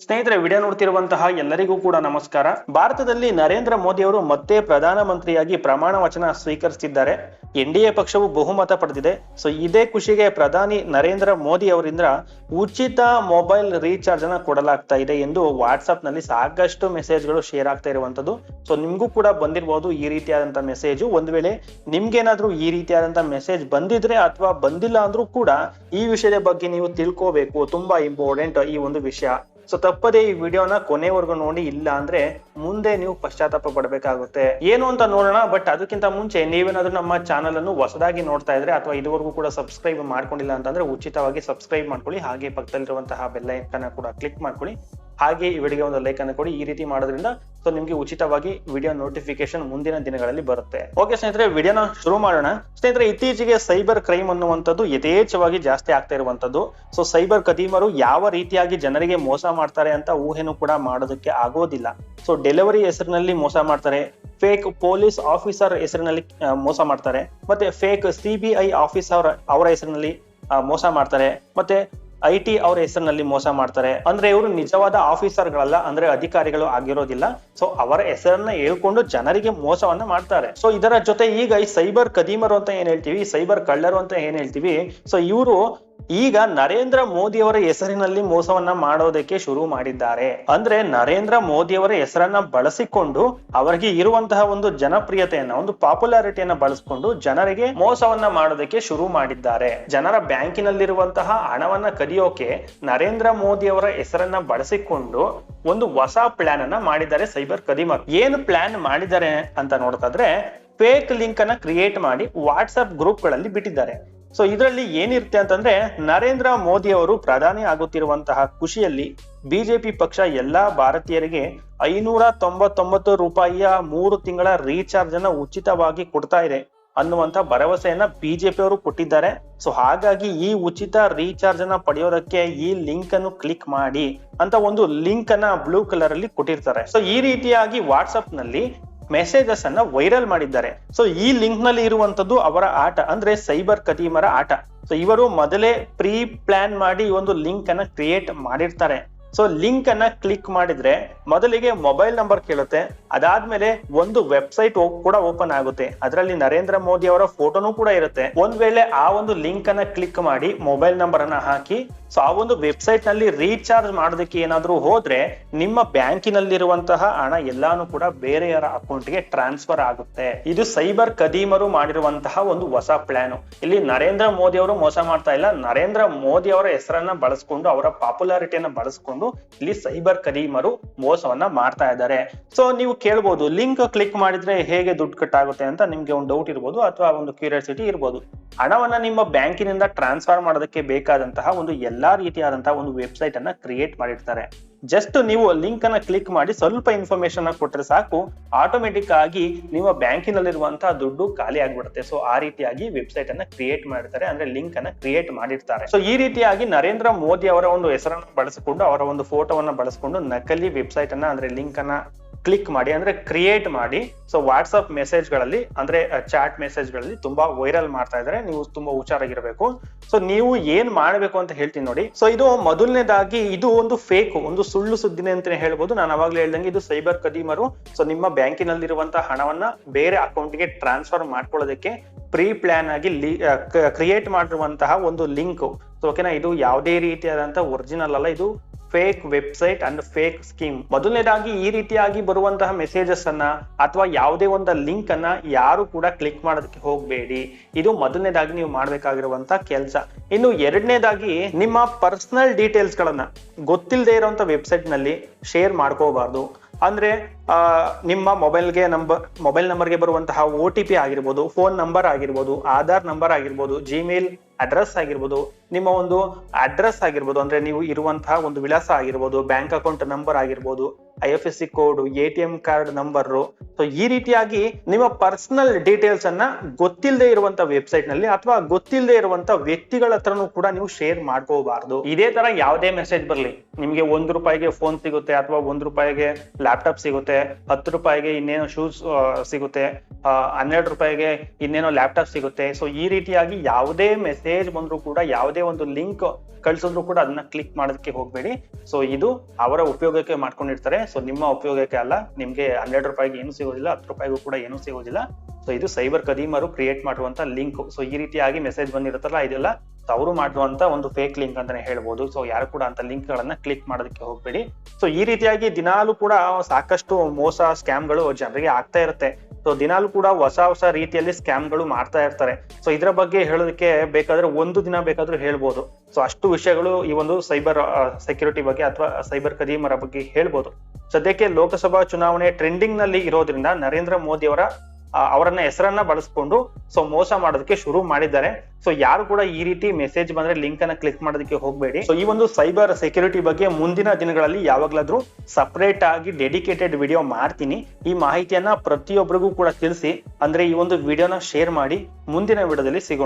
ಸ್ನೇಹಿತರೆ, ವಿಡಿಯೋ ನೋಡ್ತಿರುವಂತಹ ಎಲ್ಲರಿಗೂ ಕೂಡ ನಮಸ್ಕಾರ. ಭಾರತದಲ್ಲಿ ನರೇಂದ್ರ ಮೋದಿ ಅವರು ಮತ್ತೆ ಪ್ರಧಾನಮಂತ್ರಿಯಾಗಿ ಪ್ರಮಾಣ ವಚನ ಸ್ವೀಕರಿಸಿದ್ದಾರೆ ಎನ್ ಡಿ ಎ ಪಕ್ಷವು ಬಹುಮತ ಪಡೆದಿದೆ. ಸೊ, ಇದೇ ಖುಷಿಗೆ ಪ್ರಧಾನಿ ನರೇಂದ್ರ ಮೋದಿ ಅವರಿಂದ ಉಚಿತ ಮೊಬೈಲ್ ರೀಚಾರ್ಜ್ ಅನ್ನ ಕೊಡಲಾಗ್ತಾ ಇದೆ ಎಂದು ವಾಟ್ಸ್ಆಪ್ನಲ್ಲಿ ಸಾಕಷ್ಟು ಮೆಸೇಜ್ಗಳು ಶೇರ್ ಆಗ್ತಾ ಇರುವಂತದ್ದು ಸೊ, ನಿಮ್ಗೂ ಕೂಡ ಬಂದಿರಬಹುದು ಈ ರೀತಿಯಾದಂತಹ ಮೆಸೇಜ್. ಒಂದ್ ವೇಳೆ ನಿಮ್ಗೇನಾದ್ರೂ ಈ ರೀತಿಯಾದಂತಹ ಮೆಸೇಜ್ ಬಂದಿದ್ರೆ ಅಥವಾ ಬಂದಿಲ್ಲ ಅಂದ್ರೂ ಕೂಡ ಈ ವಿಷಯದ ಬಗ್ಗೆ ನೀವು ತಿಳ್ಕೋಬೇಕು. ತುಂಬಾ ಇಂಪಾರ್ಟೆಂಟ್ ಈ ಒಂದು ವಿಷಯ. ಸೊ ತಪ್ಪದೇ ಈ ವಿಡಿಯೋನ ಕೊನೆವರೆಗೂ ನೋಡಿ, ಇಲ್ಲ ಅಂದ್ರೆ ಮುಂದೆ ನೀವು ಪಶ್ಚಾತ್ತಾಪ ಪಡಬೇಕಾಗುತ್ತೆ. ಏನು ಅಂತ ನೋಡೋಣ ಬಟ್ ಅದಕ್ಕಿಂತ ಮುಂಚೆ ನೀವೇನಾದ್ರೂ ನಮ್ಮ ಚಾನಲ್ ಅನ್ನು ಹೊಸದಾಗಿ ನೋಡ್ತಾ ಇದ್ರೆ ಅಥವಾ ಇದುವರೆಗೂ ಕೂಡ ಸಬ್ಸ್ಕ್ರೈಬ್ ಮಾಡ್ಕೊಂಡಿಲ್ಲ ಅಂತಂದ್ರೆ ಉಚಿತವಾಗಿ ಸಬ್ಸ್ಕ್ರೈಬ್ ಮಾಡ್ಕೊಳ್ಳಿ. ಹಾಗೆ ಪಕ್ಕದಲ್ಲಿರುವಂತಹ ಬೆಲ್ ಐಕನ್ ಕೂಡ ಕ್ಲಿಕ್ ಮಾಡ್ಕೊಳ್ಳಿ. ಹಾಗೆ ಈ ವಿಡಿಯೋಗೆ ಒಂದು ಲೈಕ್ ಅನ್ನು ಕೊಡಿ. ಈ ರೀತಿ ಮಾಡೋದ್ರಿಂದ ಸೊ ನಿಮ್ಗೆ ಉಚಿತವಾಗಿ ವಿಡಿಯೋ ನೋಟಿಫಿಕೇಶನ್ ಮುಂದಿನ ದಿನಗಳಲ್ಲಿ ಬರುತ್ತೆ. ಓಕೆ ಸ್ನೇಹಿತರೆ ವಿಡಿಯೋನ ಶುರು ಮಾಡೋಣ. ಸ್ನೇಹಿತರೆ, ಇತ್ತೀಚೆಗೆ ಸೈಬರ್ ಕ್ರೈಮ್ ಅನ್ನುವಂಥದ್ದು ಯಥೇಚ್ಛವಾಗಿ ಜಾಸ್ತಿ ಆಗ್ತಾ ಇರುವಂತದ್ದು ಸೊ ಸೈಬರ್ ಕದೀಮರು ಯಾವ ರೀತಿಯಾಗಿ ಜನರಿಗೆ ಮೋಸ ಮಾಡ್ತಾರೆ ಅಂತ ಊಹೆನೂ ಕೂಡ ಮಾಡೋದಕ್ಕೆ ಆಗೋದಿಲ್ಲ. ಸೊ ಡೆಲಿವರಿ ಹೆಸರಿನಲ್ಲಿ ಮೋಸ ಮಾಡ್ತಾರೆ. ಫೇಕ್ ಪೊಲೀಸ್ ಆಫೀಸರ್ ಹೆಸರಿನಲ್ಲಿ ಮೋಸ ಮಾಡ್ತಾರೆ. ಮತ್ತೆ ಫೇಕ್ ಸಿಬಿಐ ಆಫೀಸರ್ ಅವರ ಹೆಸರಿನಲ್ಲಿ ಮೋಸ ಮಾಡ್ತಾರೆ. ಮತ್ತೆ ಐ ಟಿ ಅವ್ರ ಹೆಸರಿನಲ್ಲಿ ಮೋಸ ಮಾಡ್ತಾರೆ. ಅಂದ್ರೆ ಇವರು ನಿಜವಾದ ಆಫೀಸರ್ ಗಳಲ್ಲ ಅಂದ್ರೆ ಅಧಿಕಾರಿಗಳು ಆಗಿರೋದಿಲ್ಲ. ಸೊ ಅವರ ಹೆಸರನ್ನ ಹೇಳ್ಕೊಂಡು ಜನರಿಗೆ ಮೋಸವನ್ನ ಮಾಡ್ತಾರೆ. ಸೊ ಇದರ ಜೊತೆ ಈಗ ಈ ಸೈಬರ್ ಕದೀಮರು ಅಂತ ಏನ್ ಹೇಳ್ತೀವಿ ಸೈಬರ್ ಕಳ್ಳರು ಅಂತ ಏನ್ ಹೇಳ್ತೀವಿ ಸೊ ಇವರು ಈಗ ನರೇಂದ್ರ ಮೋದಿ ಅವರ ಹೆಸರಿನಲ್ಲಿ ಮೋಸವನ್ನ ಮಾಡೋದಕ್ಕೆ ಶುರು ಮಾಡಿದ್ದಾರೆ. ಅಂದ್ರೆ ನರೇಂದ್ರ ಮೋದಿ ಅವರ ಹೆಸರನ್ನ ಬಳಸಿಕೊಂಡು ಅವರಿಗೆ ಇರುವಂತಹ ಒಂದು ಜನಪ್ರಿಯತೆಯನ್ನ, ಒಂದು ಪಾಪ್ಯುಲಾರಿಟಿಯನ್ನ ಬಳಸಿಕೊಂಡು ಜನರಿಗೆ ಮೋಸವನ್ನ ಮಾಡೋದಕ್ಕೆ ಶುರು ಮಾಡಿದ್ದಾರೆ. ಜನರ ಬ್ಯಾಂಕಿನಲ್ಲಿರುವಂತಹ ಹಣವನ್ನ ಕದಿಯೋಕೆ ನರೇಂದ್ರ ಮೋದಿ ಅವರ ಹೆಸರನ್ನ ಬಳಸಿಕೊಂಡು ಒಂದು ಹೊಸ ಪ್ಲಾನ್ ಅನ್ನ ಮಾಡಿದ್ದಾರೆ ಸೈಬರ್ ಕದಿಮರ್ ಏನು ಪ್ಲಾನ್ ಮಾಡಿದ್ದಾರೆ ಅಂತ ನೋಡ್ತಾದ್ರೆ ಫೇಕ್ ಲಿಂಕ್ ಅನ್ನ ಕ್ರಿಯೇಟ್ ಮಾಡಿ ವಾಟ್ಸ್ಆಪ್ ಗ್ರೂಪ್ಗಳಲ್ಲಿ ಬಿಟ್ಟಿದ್ದಾರೆ. ಸೊ ಇದರಲ್ಲಿ ಏನಿರುತ್ತೆ ಅಂತಂದ್ರೆ, ನರೇಂದ್ರ ಮೋದಿ ಅವರು ಪ್ರಧಾನಿ ಆಗುತ್ತಿರುವಂತಹ ಖುಷಿಯಲ್ಲಿ ಬಿಜೆಪಿ ಪಕ್ಷ ಎಲ್ಲಾ ಭಾರತೀಯರಿಗೆ ಐನೂರ ತೊಂಬತ್ತೊಂಬತ್ತು ರೂಪಾಯಿಯ ಮೂರು ತಿಂಗಳ ರೀಚಾರ್ಜ್ ಅನ್ನ ಉಚಿತವಾಗಿ ಕೊಡ್ತಾ ಇದೆ ಅನ್ನುವಂತ ಭರವಸೆಯನ್ನ ಬಿಜೆಪಿ ಅವರು ಕೊಟ್ಟಿದ್ದಾರೆ. ಸೊ ಹಾಗಾಗಿ ಈ ಉಚಿತ ರೀಚಾರ್ಜ್ ಅನ್ನ ಪಡೆಯೋದಕ್ಕೆ ಈ ಲಿಂಕ್ ಅನ್ನು ಕ್ಲಿಕ್ ಮಾಡಿ ಅಂತ ಒಂದು ಲಿಂಕ್ ಅನ್ನ ಬ್ಲೂ ಕಲರ್ ಅಲ್ಲಿ ಕೊಟ್ಟಿರ್ತಾರೆ. ಸೊ ಈ ರೀತಿಯಾಗಿ ವಾಟ್ಸಪ್ನಲ್ಲಿ ಮೆಸೇಜಸ್ ಅನ್ನ ವೈರಲ್ ಮಾಡಿದ್ದಾರೆ. ಸೊ ಈ ಲಿಂಕ್ನಲ್ಲಿ ಇರುವಂತದ್ದು ಅವರ ಆಟ, ಅಂದ್ರೆ ಸೈಬರ್ ಕದೀಮರ ಆಟ. ಸೊ ಇವರು ಮೊದಲೇ ಪ್ರೀ ಪ್ಲಾನ್ ಮಾಡಿ ಒಂದು ಲಿಂಕ್ ಅನ್ನ ಕ್ರಿಯೇಟ್ ಮಾಡಿರ್ತಾರೆ. ಸೊ ಲಿಂಕ್ ಅನ್ನ ಕ್ಲಿಕ್ ಮಾಡಿದ್ರೆ ಮೊದಲಿಗೆ ಮೊಬೈಲ್ ನಂಬರ್ ಕೇಳುತ್ತೆ. ಅದಾದ್ಮೇಲೆ ಒಂದು ವೆಬ್ಸೈಟ್ ಕೂಡ ಓಪನ್ ಆಗುತ್ತೆ. ಅದರಲ್ಲಿ ನರೇಂದ್ರ ಮೋದಿ ಅವರ ಫೋಟೋನು ಕೂಡ ಇರುತ್ತೆ. ಒಂದ್ ವೇಳೆ ಆ ಒಂದು ಲಿಂಕ್ ಅನ್ನ ಕ್ಲಿಕ್ ಮಾಡಿ ಮೊಬೈಲ್ ನಂಬರ್ ಅನ್ನ ಹಾಕಿ ಸೊ ಆ ಒಂದು ವೆಬ್ಸೈಟ್ನಲ್ಲಿ ರೀಚಾರ್ಜ್ ಮಾಡೋದಕ್ಕೆ ಏನಾದ್ರೂ ಹೋದ್ರೆ ನಿಮ್ಮ ಬ್ಯಾಂಕಿನಲ್ಲಿರುವಂತಹ ಹಣ ಎಲ್ಲಾನು ಕೂಡ ಬೇರೆಯವರ ಅಕೌಂಟ್ಗೆ ಟ್ರಾನ್ಸ್ಫರ್ ಆಗುತ್ತೆ. ಇದು ಸೈಬರ್ ಕದೀಮರು ಮಾಡಿರುವಂತಹ ಒಂದು ಹೊಸ ಪ್ಲಾನ್ ಇಲ್ಲಿ ನರೇಂದ್ರ ಮೋದಿ ಅವರು ಮೋಸ ಮಾಡ್ತಾ ಇಲ್ಲ. ನರೇಂದ್ರ ಮೋದಿ ಅವರ ಹೆಸರನ್ನ ಬಳಸ್ಕೊಂಡು, ಅವರ ಪಾಪ್ಯುಲಾರಿಟಿಯನ್ನ ಬಳಸ್ಕೊಂಡು ಇಲ್ಲಿ ಸೈಬರ್ ಕದೀಮರು ಮೋಸವನ್ನ ಮಾಡ್ತಾ ಇದ್ದಾರೆ. ಸೊ ನೀವು ಕೇಳ್ಬೋದು ಲಿಂಕ್ ಕ್ಲಿಕ್ ಮಾಡಿದ್ರೆ ಹೇಗೆ ದುಡ್ಡು ಕಟ್ ಆಗುತ್ತೆ ಅಂತ ನಿಮ್ಗೆ ಒಂದು ಡೌಟ್ ಇರ್ಬೋದು ಅಥವಾ ಒಂದು ಕ್ಯೂರಿಯಾಸಿಟಿ ಇರ್ಬೋದು. ಹಣವನ್ನ ನಿಮ್ಮ ಬ್ಯಾಂಕಿನಿಂದ ಟ್ರಾನ್ಸ್ಫರ್ ಮಾಡೋದಕ್ಕೆ ಬೇಕಾದಂತಹ ಒಂದು ಎಲ್ಲಾ ರೀತಿಯಾದಂತಹ ಒಂದು ವೆಬ್ಸೈಟ್ ಅನ್ನ ಕ್ರಿಯೇಟ್ ಮಾಡಿರ್ತಾರೆ. ಜಸ್ಟ್ ನೀವು ಲಿಂಕ್ ಅನ್ನ ಕ್ಲಿಕ್ ಮಾಡಿ ಸ್ವಲ್ಪ ಇನ್ಫಾರ್ಮೇಶನ್ ಕೊಟ್ಟರೆ ಸಾಕು, ಆಟೋಮೆಟಿಕ್ ಆಗಿ ನಿಮ್ಮ ಬ್ಯಾಂಕಿನಲ್ಲಿರುವಂತಹ ದುಡ್ಡು ಖಾಲಿ ಆಗ್ಬಿಡುತ್ತೆ. ಸೊ, ಆ ರೀತಿಯಾಗಿ ವೆಬ್ಸೈಟ್ ಅನ್ನ ಕ್ರಿಯೇಟ್ ಮಾಡಿರ್ತಾರೆ, ಅಂದ್ರೆ ಲಿಂಕ್ ಅನ್ನ ಕ್ರಿಯೇಟ್ ಮಾಡಿರ್ತಾರೆ. ಸೊ, ಈ ರೀತಿಯಾಗಿ ನರೇಂದ್ರ ಮೋದಿ ಅವರ ಒಂದು ಹೆಸರನ್ನು ಬಳಸಿಕೊಂಡು, ಅವರ ಒಂದು ಫೋಟೋವನ್ನು ಬಳಸಿಕೊಂಡು ನಕಲಿ ವೆಬ್ಸೈಟ್ ಅನ್ನ, ಅಂದ್ರೆ ಲಿಂಕ್ ಅನ್ನ ಕ್ಲಿಕ್ ಮಾಡಿ, ಅಂದ್ರೆ ಕ್ರಿಯೇಟ್ ಮಾಡಿ. ಸೊ ವಾಟ್ಸಪ್ ಮೆಸೇಜ್ಗಳಲ್ಲಿ ಅಂದ್ರೆ ಚಾಟ್ ಮೆಸೇಜ್ಗಳಲ್ಲಿ ತುಂಬಾ ವೈರಲ್ ಮಾಡ್ತಾ ಇದ್ದಾರೆ. ನೀವು ತುಂಬಾ ಹುಷಾರಾಗಿರ್ಬೇಕು. ಸೊ ನೀವು ಏನ್ ಮಾಡ್ಬೇಕು ಅಂತ ಹೇಳ್ತೀನಿ ನೋಡಿ. ಸೊ ಇದು ಮೊದಲನೇದಾಗಿ, ಇದು ಒಂದು ಫೇಕ್ ಒಂದು ಸುಳ್ಳು ಸುದ್ದಿನೇ ಅಂತಾನೆ ಹೇಳ್ಬೋದು. ನಾನು ಅವಾಗ್ಲೇ ಹೇಳ್ದಂಗೆ ಇದು ಸೈಬರ್ ಕದೀಮರು. ಸೊ ನಿಮ್ಮ ಬ್ಯಾಂಕಿನಲ್ಲಿರುವಂತಹ ಹಣವನ್ನ ಬೇರೆ ಅಕೌಂಟ್ಗೆ ಟ್ರಾನ್ಸ್ಫರ್ ಮಾಡ್ಕೊಳ್ಳೋದಕ್ಕೆ ಪ್ರೀ ಪ್ಲಾನ್ ಆಗಿ ಕ್ರಿಯೇಟ್ ಮಾಡಿರುವಂತಹ ಒಂದು ಲಿಂಕ್ ಓಕೆನಾ ಇದು ಯಾವುದೇ ರೀತಿಯಾದಂತಹ ಒರಿಜಿನಲ್ ಅಲ್ಲ, ಇದು fake website and fake scheme ಮೊದಲನೇದಾಗಿ ಈ ರೀತಿಯಾಗಿ ಬರುವಂತಹ ಮೆಸೇಜಸ್ ಅನ್ನ ಅಥವಾ ಯಾವುದೇ ಒಂದು ಲಿಂಕ್ ಅನ್ನ ಯಾರು ಕೂಡ ಕ್ಲಿಕ್ ಮಾಡೋದಕ್ಕೆ ಹೋಗಬೇಡಿ. ಇದು ಮೊದಲನೇದಾಗಿ ನೀವು ಮಾಡಬೇಕಾಗಿರುವಂತಹ ಕೆಲಸ. ಇನ್ನು ಎರಡನೇದಾಗಿ ನಿಮ್ಮ ಪರ್ಸನಲ್ ಡೀಟೇಲ್ಸ್ ಗಳನ್ನ ಗೊತ್ತಿಲ್ಲದೆ ಇರುವಂತಹ ವೆಬ್ಸೈಟ್ನಲ್ಲಿ ಶೇರ್ ಮಾಡ್ಕೋಬಾರ್ದು. ಅಂದ್ರೆ ನಿಮ್ಮ ಮೊಬೈಲ್ಗೆ ನಂಬರ್ ಮೊಬೈಲ್ ನಂಬರ್ಗೆ ಬರುವಂತಹ ಒ ಟಿ ಪಿ ಆಗಿರ್ಬೋದು, ಫೋನ್ ನಂಬರ್ ಆಗಿರ್ಬೋದು, ಆಧಾರ್ ನಂಬರ್ ಆಗಿರ್ಬೋದು ಜಿಮೇಲ್ ಅಡ್ರೆಸ್ ಆಗಿರ್ಬೋದು, ನಿಮ್ಮ ಒಂದು ಅಡ್ರೆಸ್ ಆಗಿರ್ಬೋದು, ಅಂದ್ರೆ ನೀವು ಇರುವಂತಹ ಒಂದು ವಿಳಾಸ ಆಗಿರ್ಬೋದು, ಬ್ಯಾಂಕ್ ಅಕೌಂಟ್ ನಂಬರ್ ಆಗಿರ್ಬೋದು I F S C code A T M card number so ಈ ರೀತಿಯಾಗಿ ನಿಮ್ಮ ಪರ್ಸನಲ್ ಡೀಟೇಲ್ಸ್ ಅನ್ನ ಗೊತ್ತಿಲ್ಲದೆ ಇರುವಂತ ವೆಬ್ಸೈಟ್ನಲ್ಲಿ ಅಥವಾ ಗೊತ್ತಿಲ್ಲದೆ ಇರುವಂತ ವ್ಯಕ್ತಿಗಳ ಹತ್ರನೂ ಕೂಡ ನೀವು ಶೇರ್ ಮಾಡ್ಕೋಬಾರ್ದು. ಇದೇ ತರ ಯಾವುದೇ ಮೆಸೇಜ್ ಬರಲಿ. ನಿಮಗೆ ಒಂದ್ ರೂಪಾಯಿಗೆ ಫೋನ್ ಸಿಗುತ್ತೆ ಅಥವಾ ಒಂದ್ ರೂಪಾಯಿಗೆ ಲ್ಯಾಪ್ಟಾಪ್ ಸಿಗುತ್ತೆ, ಹತ್ತು ರೂಪಾಯಿಗೆ ಇನ್ನೇನೋ ಶೂಸ್ ಸಿಗುತ್ತೆ ಹನ್ನೆರಡು ರೂಪಾಯಿಗೆ ಇನ್ನೇನೋ ಲ್ಯಾಪ್ಟಾಪ್ ಸಿಗುತ್ತೆ. ಸೊ ಈ ರೀತಿಯಾಗಿ ಯಾವುದೇ ಮೆಸೇಜ್ ಬಂದ್ರು ಕೂಡ, ಯಾವುದೇ ಒಂದು ಲಿಂಕ್ ಕಳ್ಸಿದ್ರು ಕೂಡ ಅದನ್ನ ಕ್ಲಿಕ್ ಮಾಡೋದಕ್ಕೆ ಹೋಗ್ಬೇಡಿ. ಸೊ ಇದು ಅವರ ಉಪಯೋಗಕ್ಕೆ ಮಾಡ್ಕೊಂಡಿರ್ತಾರೆ. ಸೊ ನಿಮ್ಮ ಉಪಯೋಗಕ್ಕೆ ಅಲ್ಲ. ನಿಮಗೆ ಹನ್ನೆರಡು ರೂಪಾಯಿಗೆ ಏನು ಸಿಗೋದಿಲ್ಲ, ಹತ್ತು ರೂಪಾಯಿಗೂ ಕೂಡ ಏನು ಸಿಗೋದಿಲ್ಲ. ಸೊ ಇದು ಸೈಬರ್ ಕದೀಮರು ಕ್ರಿಯೇಟ್ ಮಾಡುವಂತ ಲಿಂಕ್ ಸೊ ಈ ರೀತಿಯಾಗಿ ಮೆಸೇಜ್ ಬಂದಿರುತ್ತಲ್ಲ, ಇದೆಲ್ಲ. ಅವರು ಮಾಡುವಂತ ಒಂದು ಫೇಕ್ ಲಿಂಕ್ ಅಂತಾನೆ ಹೇಳ್ಬೋದು. ಸೊ ಯಾರು ಕೂಡ ಅಂತ ಲಿಂಕ್ ಗಳನ್ನ ಕ್ಲಿಕ್ ಮಾಡೋದಕ್ಕೆ ಹೋಗ್ಬೇಡಿ. ಸೊ ಈ ರೀತಿಯಾಗಿ ದಿನಾಲು ಕೂಡ ಸಾಕಷ್ಟು ಮೋಸ ಸ್ಕ್ಯಾಮ್ಗಳು ಜನರಿಗೆ ಆಗ್ತಾ ಇರುತ್ತೆ. ಸೊ ದಿನಾಲು ಕೂಡ ಹೊಸ ಹೊಸ ರೀತಿಯಲ್ಲಿ ಸ್ಕ್ಯಾಮ್ಗಳು ಮಾಡ್ತಾ ಇರ್ತಾರೆ. ಸೊ ಇದರ ಬಗ್ಗೆ ಹೇಳೋದಕ್ಕೆ ಬೇಕಾದ್ರೆ ಒಂದು ದಿನ ಬೇಕಾದ್ರೂ ಹೇಳ್ಬೋದು. ಸೊ ಅಷ್ಟು ವಿಷಯಗಳು ಈ ಒಂದು ಸೈಬರ್ ಸೆಕ್ಯೂರಿಟಿ ಬಗ್ಗೆ ಅಥವಾ ಸೈಬರ್ ಕದೀಮರ ಬಗ್ಗೆ ಹೇಳ್ಬೋದು. ಸದ್ಯಕ್ಕೆ ಲೋಕಸಭಾ ಚುನಾವಣೆ ಟ್ರೆಂಡಿಂಗ್ನಲ್ಲಿ ಇರೋದ್ರಿಂದ ನರೇಂದ್ರ ಮೋದಿ ಅವರ ಅವರನ್ನ ಹೆಸರನ್ನ ಬಳಸ್ಕೊಂಡು ಸೊ ಮೋಸ ಮಾಡೋದಕ್ಕೆ ಶುರು ಮಾಡಿದ್ದಾರೆ. ಸೊ ಯಾರು ಕೂಡ ಈ ರೀತಿ ಮೆಸೇಜ್ ಬಂದ್ರೆ ಲಿಂಕ್ ಅನ್ನ ಕ್ಲಿಕ್ ಮಾಡೋದಕ್ಕೆ ಹೋಗಬೇಡಿ. ಸೊ ಈ ಒಂದು ಸೈಬರ್ ಸೆಕ್ಯೂರಿಟಿ ಬಗ್ಗೆ ಮುಂದಿನ ದಿನಗಳಲ್ಲಿ ಯಾವಾಗ್ಲಾದ್ರೂ ಸಪರೇಟ್ ಆಗಿ ಡೆಡಿಕೇಟೆಡ್ ವಿಡಿಯೋ ಮಾಡ್ತೀನಿ. ಈ ಮಾಹಿತಿಯನ್ನ ಪ್ರತಿಯೊಬ್ಬರಿಗೂ ಕೂಡ ತಿಳಿಸಿ. ಅಂದ್ರೆ ಈ ಒಂದು ವಿಡಿಯೋನ ಶೇರ್ ಮಾಡಿ. ಮುಂದಿನ ವಿಡಿಯೋದಲ್ಲಿ ಸಿಗೋಣ.